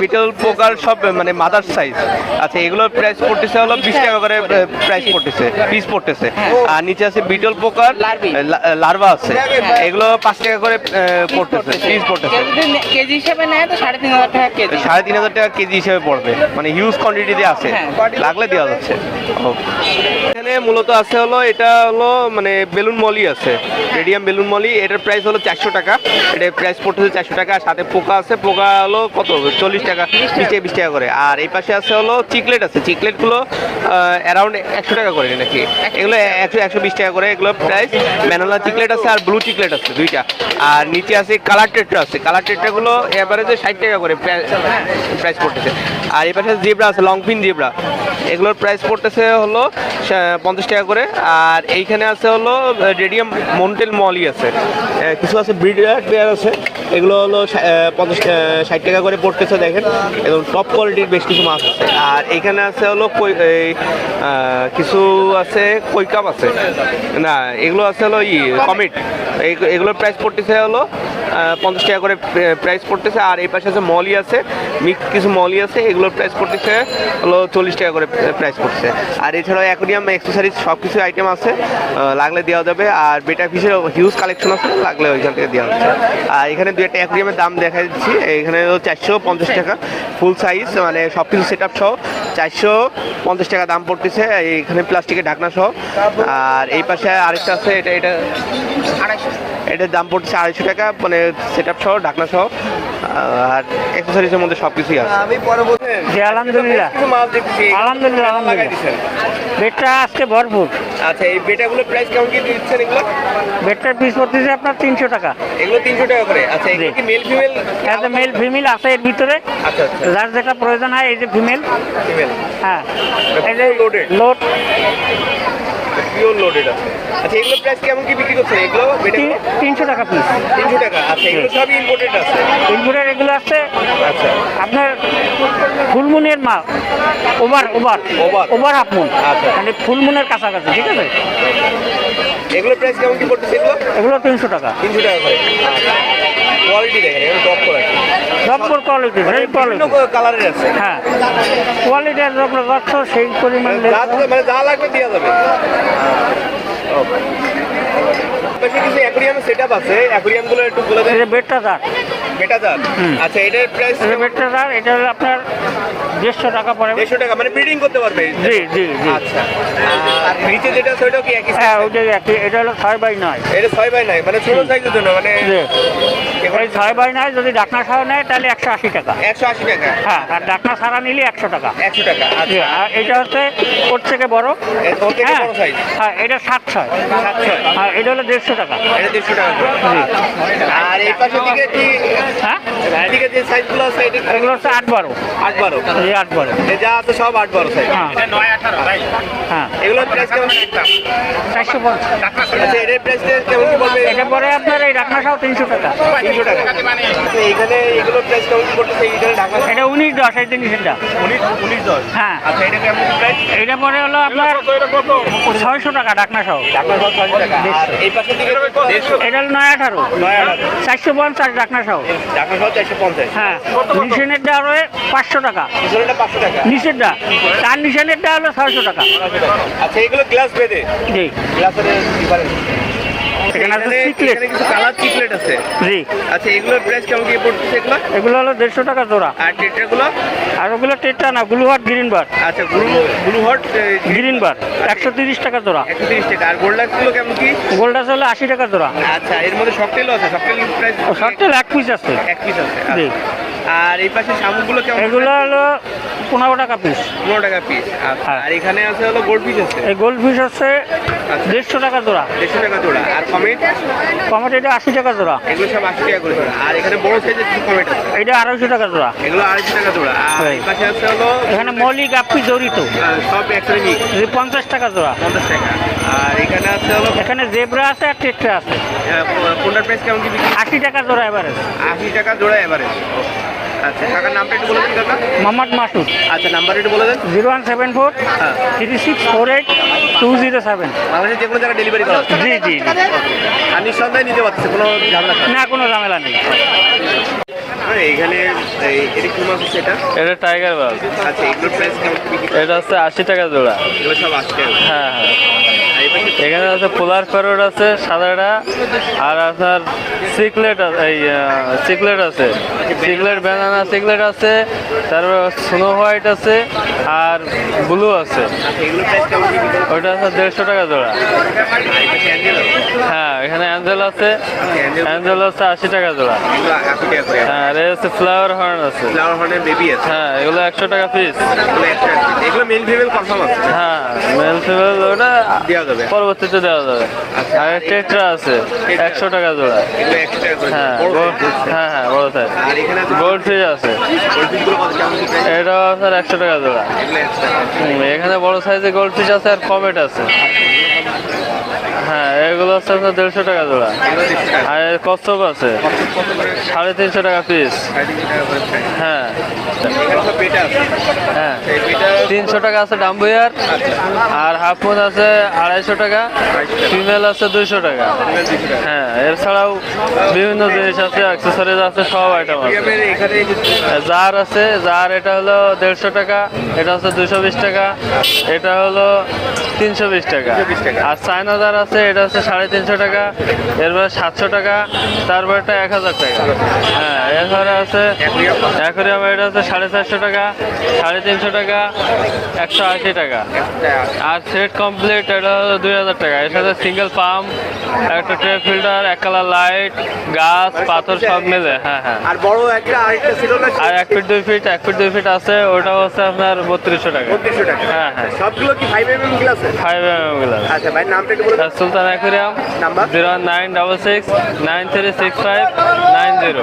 Beetle পোকার সব মানে মাদার সাইজ আচ্ছা এগুলোর প্রাইস পড়তেছে হলো বিশ টাকা করে প্রাইস পড়তেছে পিস পড়তেছে। আর নিচে আছে বিটল পোকার লার্ভা। আছে। এগুলো পাঁচ টাকা করে পড়তেছে পিস পড়তেছে। কেজি হিসেবে নেয় তো সাড়ে তিন হাজার টাকা কেজি। সাড়ে তিন হাজার টাকা কেজি হিসেবে পড়বে। মানে হিউজ কোয়ান্টিটিতে আছে। হ্যাঁ। লাগলে দেওয়া যাচ্ছে। এখানে মূলত আছে হলো এটা হলো মানে বেলুন মলি আছে। রেডিয়াম বেলুন মলি এটার প্রাইস হলো চারশো টাকা। এটার প্রাইস পড়তেছে চারশো টাকা। সাথে পোকা আছে পোকা হলো কত? চল্লিশ টাকা বিশ টাকা। বিশ টাকা করে। আর এই পাশে আছে হলো চিকলেট আছে। চিকলেটগুলো অ্যারাউন্ড একশো টাকা করে নাকি? এগুলো একশো একশো বিশ টাকা করে। এগুলো প্রাইস ম্যানোলা চিকলেট আছে আর ব্লু চিকলেট আছে দুইটা। আর নিচে আছে কালার টেট্রা আছে। কালার টেট্রাগুলো এভারেজে ষাট টাকা করে প্রাইস পড়তেছে। আর এই পাশে জিব্রা আছে লং পিন জিব্রা এগুলোর প্রাইস পড়তেছে হলো পঞ্চাশ টাকা করে। আর এইখানে আছে হলো রেডিয়াম মন্টেল মলি আছে। কিছু আছে ব্রিডার আছে। এগুলো হলো পঞ্চাশ ষাট টাকা করে পড়তেছে দেখেন এবং টপ কোয়ালিটির বেশ কিছু মাছ আছে। আর এইখানে আছে হলো এই, কিছু আছে কৈকাপ আছে। না এগুলো আছে হলো ই কমিট। এগুলোর প্রাইস পড়তেছে হলো পঞ্চাশ টাকা করে প্রাইস পড়তেছে। আর এই পাশে আছে মলি আছে মিক্স কিছু মলি আছে এগুলোর প্রাইস পড়তেছে হলো চল্লিশ টাকা করে প্রাইস পড়ছে আর এছাড়াও অ্যাকোরিয়াম অ্যাক্সেসরিজ সব কিছু আইটেম আছে লাগলে দেওয়া যাবে। আর বেটা ফিশের হিউজ কালেকশন আছে লাগলে ওইখান থেকে দেওয়া হচ্ছে আর এখানে দু একটা অ্যাকোরিয়ামের দাম দেখা দিচ্ছি এখানে চারশো পঞ্চাশ টাকা। ফুল সাইজ মানে সব কিছু সেট আপ সহ চারশো পঞ্চাশ টাকা দাম পড়তেছে এখানে প্লাস্টিকের ঢাকনা সহ। আর এই পাশে আরেকটা আছে এটা এটা এটার দাম পড়তেছে আড়াইশো টাকা মানে সেট আপ সহ ঢাকনা সহ। আর অ্যাক্সেসরিজের মধ্যে সব কিছুই আছে। আমি পরে বলছেন জি আলহামদুলিল্লাহ। কিছু মাছ দেখতেছি। আলহামদুলিল্লাহ আলহামদুলিল্লাহ। আজকে ভরপুর। আচ্ছা এই বেটাগুলোর প্রাইস কেমন কি দিচ্ছেন এগুলো? পিস পড়তেছে আপনার তিনশো টাকা। এগুলো তিনশো টাকা করে। আচ্ছা এগুলো। কি মেল ফিমেল মেল ফিমেল আছে এর ভিতরে। আচ্ছা আচ্ছা। যার যেটা প্রয়োজন হয় এই যে ফিমেল ফিমেল হ্যাঁ। এই যে Loaded. লোড পিওর লোডেড আছে। আচ্ছা এগুলো প্রাইস কেমন কি বিক্রি করছেন? এগুলো তিনশো টাকা পিস তিনশো টাকা। আচ্ছা এগুলো সবই ইম্পোর্টেড আছে? ইনপুটের এগুলো আছে। আচ্ছা। আপনার ফুলমুনের মাল। Over over? Over. Half moon. আচ্ছা। মানে ফুলমুনের কাছাকাছি ঠিক আছে? এগুলো প্রাইস কেমন কি পড়তেছে এগুলো? এগুলো তিনশো টাকা। তিনশো টাকা করে। কোয়ালিটি দেখেন এগুলো টপ কোয়ালিটি সব কোয়ালিটি সেই কোয়ালিটি কালারের আছে। হ্যাঁ। কোয়ালিটি আপনার সেই পরিমাণ মানে যা মানে যা লাগবে দেওয়া যাবে। পাশে কিছু অ্যাকুরিয়াম সেটআপ আছে? অ্যাকুরিয়ামগুলো একটু বলে দেন। এটা বেডটা যার বেটা জাত আচ্ছা এটার প্রাইস এই যে এটা হলো আপনার দেড়শো টাকা পড়ে। দেড়শো টাকা মানে ব্রিডিং করতে পারবে? জি জি জি। আচ্ছা। আর নিচে যেটা আছে কি একই হ্যাঁ? একই। এটা হলো ছয় বাই নয়। এটা ছয় বাই নাই মানে ছোট সাইজের জন্য মানে এবার ছয় বাই নয় যদি ডাকনা ছাড়া নেয় তাহলে একশো আশি টাকা। একশো আশি টাকা। হ্যাঁ আর ডাকনা ছাড়া নিলে একশো টাকা। একশো টাকা আচ্ছা। আর এটা হচ্ছে ওর থেকে বড়। হ্যাঁ। সাইজ হ্যাঁ এটা সাত ছয়। সাত ছয়। আর এটা হলো দেড়শো টাকা। এটা দেড়শো টাকা। আর এই দিকে কি হ্যাঁ? এদিকে যে সাইজগুলো আছে এটা এগুলো হচ্ছে আট বারো। আট বারো। এই আট বারো। এ যা আছে সব আট বারো সাইজ হ্যাঁ। হ্যাঁ। এগুলোর প্রাইস কেমন? চারশো পঞ্চাশ। আচ্ছা এটার প্রাইস কেমন কি বলবে এটা পরে আপনার এই ডাকনা সহ তিনশো টাকা। তিনশো টাকা। আচ্ছা এগুলোর প্রাইস কেমন কি পড়তেছে? এইখানে ঢাকা এটা উনিশ দশ এই জিনিসটা উনিশ উনিশ দশ। হ্যাঁ। আচ্ছা এটা কেমন প্রাইস এটা পরে হলো আপনার ছয়শো টাকা ডাকনা সহ। ঢাকা সব ছয়শো টাকা। এই পাশের দিকে এটা হলো নয় আঠারো। নয় আঠারো। চারশো পঞ্চাশ ডাকনা সহ। ঢাকা সব চারশো পঞ্চাশ। হ্যাঁ নিশানেরটা হলো পাঁচশো টাকা। পাঁচশো টাকা। নিচেরটা তার নিশানেরটা হলো ছয়শো টাকা। আচ্ছা এগুলো গ্লাস বেঁধে জি। গ্লাসের ডিফারেন্স এখানে আছে চিকলেট কিছু কালার চিকলেট আছে। জি। আচ্ছা এগুলোর প্রাইস কেমন কি পড়তেছে এগুলো? এগুলো হলো দেড়শো টাকা জোড়া। আর টেট্রাগুলো? আর ওগুলো টেট্টা না ব্লু হার্ট গ্রিন বার। আচ্ছা blue blue hot green bar একশো তিরিশ টাকা জোড়া। একশো তিরিশ টাকা। আর গোল্ডাক্সগুলো কেমন কি? গোল্ডাস হলো আশি টাকা জোড়া। আচ্ছা এর মধ্যে শকটেলও আছে। শকটেল প্রাইস শর্টেল এক পিস আছে। এক পিস আছে আচ্ছা। জি আর এই পাশে শামুকগুলো কেমন? এগুলো হলো পনেরো টাকা পিস পনেরো টাকা পিস হ্যাঁ। আর এখানে আছে হলো গোল্ড পিস আছে? এই গোল্ড ফিশ হচ্ছে আচ্ছা। দেড়শো টাকা জোড়া। দেড়শো টাকা জোড়া। আর কমেট? টমেটো এটা আশি টাকা জোড়া। এগুলো সব আশি টাকা করে জোড়া। আর এখানে বড় সাইজের কিছু কমেট আছে। এটা আড়াইশো টাকা জোড়া। এগুলো আড়াইশো টাকা জোড়া। আর হ্যাঁ। পাশে আছে হলো এখানে মলি গাপ্পি জড়িত সব একসাথে মিক্স পঞ্চাশ টাকা জোড়া। পঞ্চাশ টাকা। আর এখানে আছে হলো এখানে জেব্রা আছে আর টেট্রা আছে। কোনটার প্রাইস কেমন কি আশি টাকা জোড়া এবারে আশি টাকা জোড়া এভারেজ আচ্ছা কাকার নামটা একটু বলে দিন কাকা। মোহাম্মদ মাসুদ। আচ্ছা নাম্বার একটু বলে দেন। জিরো ওয়ান সেভেন ফোর হ্যাঁ। Three six four eight two zero seven. বাংলাদেশের যে কোনো জায়গায় ডেলিভারি করা হচ্ছে। জি জি জি। আর নিঃসন্দেহে নিতে পারছে কোনো ঝামেলা ছাড়া। না কোনো ঝামেলা নেই। এখানে এটা কি মাছ আছে এটা? এটা টাইগার আচ্ছা এগুলোর প্রাইস কেমন? এটা হচ্ছে আশি টাকা জোড়া। এগুলো সব আসছে হ্যাঁ হ্যাঁ। এখানে আছে পোলার ফেরোড আছে, সাদাটা, আর আপনার সিকলেট এই সিকলেট আছে। সিকলেট ব্যানানা সিকলেট আছে, তারপর স্নো হোয়াইট আছে, আর ব্লু আছে। ওইটা আছে দেড়শো টাকা জোড়া আর এই পাশে অ্যাঞ্জেল আছে হ্যাঁ অ্যাঞ্জেল আছে। অ্যাঞ্জেল হচ্ছে আশি টাকা জোড়া। হ্যাঁ আর হচ্ছে ফ্লাওয়ার হর্ন আছে। ফ্লাওয়ার হর্নের বেবি আছে। হ্যাঁ এগুলো একশো টাকা পিস এগুলো একশো টাকা মেল ফিমেল কনফার্ম আছে। হ্যাঁ মেল ফিমেল ওটা দেওয়া যাবে। পরবর্তীতে দেওয়া যাবে। আর টেট্রা আছে একশো টাকা জোড়া। হ্যাঁ। হ্যাঁ হ্যাঁ বড় সাইজ আছে গোল্ড আছে। এটা একশো টাকা জোড়া। এখানে বড় সাইজের গোল্ড ফিশ আছে আর কমেট আছে। হ্যাঁ এগুলো হচ্ছে আপনার দেড়শো টাকা জোড়া। আর কচ্ছপ আছে। সাড়ে তিনশো টাকা পিস। হ্যাঁ হ্যাঁ তিনশো টাকা আছে ডাম্বুয়ার, আর হাফ মুন আছে আড়াইশো টাকা ফিমেল আছে দুইশো টাকা হ্যাঁ এছাড়াও বিভিন্ন জিনিস আছে অ্যাক্সেসরিজ আছে, সব আইটেম আছে জার আছে, জার এটা হলো দেড়শো টাকা, এটা হচ্ছে দুশো বিশ টাকা, এটা হলো তিনশো বিশ টাকা 320 টাকা। আর চায়না জার আছে, এটা হচ্ছে সাড়ে তিনশো টাকা, এরপরে সাতশো টাকা, তারপর এটা এক হাজার টাকা হ্যাঁ এরপরে আছে অ্যাকোরিয়াম এটা হচ্ছে সাড়ে চারশো টাকা সাড়ে তিনশো টাকা একশো আশি টাকা। আর সেট কমপ্লিট এটা দুই হাজার টাকা। এর সাথে সিঙ্গেল পাম্প একটা ট্রে ফিল্টার এক কালার লাইট গাছ পাথর সব মিলে হ্যাঁ হ্যাঁ। আর বড় একটা আরেকটা ছিল না? আর এক ফিট দুই ফিট এক ফিট দুই ফিট আছে ওটা হচ্ছে আপনার বত্রিশশো টাকা। বত্রিশশো টাকা। হ্যাঁ হ্যাঁ। সবগুলো কি ফাইভ এম এম গ্লাসে ফাইভ এম গ্লাস আচ্ছা ভাই নামটা একটু বলে দাও। Sultan aquarium number? Zero nine double six nine three six five nine zero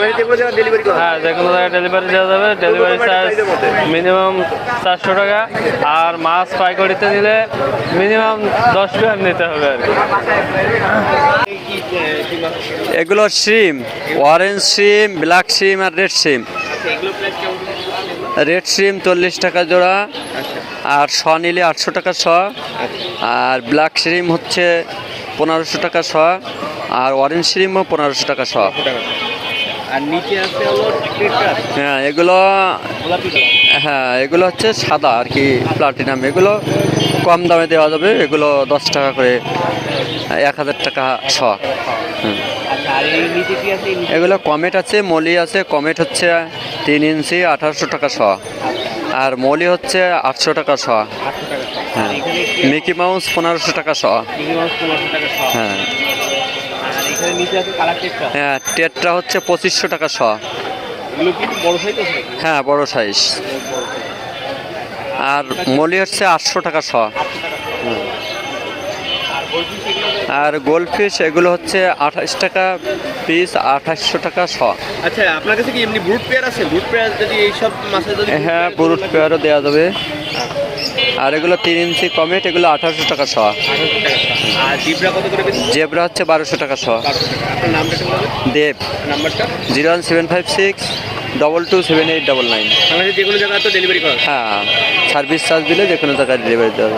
Bangladesh যে কোনো জায়গায় ডেলিভারি করা হ্যাঁ যে কোনো জায়গায় ডেলিভারি দেওয়া যাবে। ডেলিভারি চার্জ মিনিমাম চারশো টাকা আর মাছ পাইকারিতে নিলে মিনিমাম দশ গ্রাম নিতে হবে আর এগুলো সিম অরেঞ্জ সিম ব্ল্যাক সিম আর রেড সিম। আচ্ছা? রেড সিম চল্লিশ টাকা জোড়া আর শ নিলে আটশো টাকা শ। আর ব্ল্যাক সিম হচ্ছে পনেরোশো টাকা শ আর অরেঞ্জ সিমও পনেরোশো টাকা শ। আর নিচে আছে হলো হ্যাঁ এগুলো হ্যাঁ এগুলো হচ্ছে সাদা আর কি প্লাটিনাম। এগুলো কম দামে দেওয়া যাবে এগুলো দশ টাকা করে এক হাজার টাকা শ। আচ্ছা এগুলো কমেট আছে মলি আছে কমেট হচ্ছে তিন ইঞ্চি আঠারোশো টাকা শ। আর মলি হচ্ছে আটশো টাকা শ। হ্যাঁ মিকি মাউস পনেরোশো টাকা শ। হ্যাঁ। হ্যাঁ টেটটা হচ্ছে পঁচিশশো টাকা শ। হ্যাঁ বড় সাইজ আর মলি হচ্ছে আটশো টাকা শ। আর গোল্ডফিশ এগুলো হচ্ছে আঠাশ টাকা পিস আঠাশশো টাকা শ। আচ্ছা আপনার কাছে কি এমনি ব্রুট পেয়ার আছে? ব্রুট পেয়ার যদি এইসব যদি হ্যাঁ পুরুট পেয়ারও দেওয়া যাবে। আর এগুলো তিন ইঞ্চি কমেট এগুলো আঠারোশো টাকা শোয়া জেবরা আর জিব্রা কত জেব্রা হচ্ছে বারোশো টাকা শোয়া দেব। নাম্বারটা? Zero one seven five six double two seven eight double nine. যে কোনো জায়গায় তো ডেলিভারি করা হ্যাঁ সার্ভিস চার্জ দিলে যে কোনো জায়গায় ডেলিভারি দেওয়া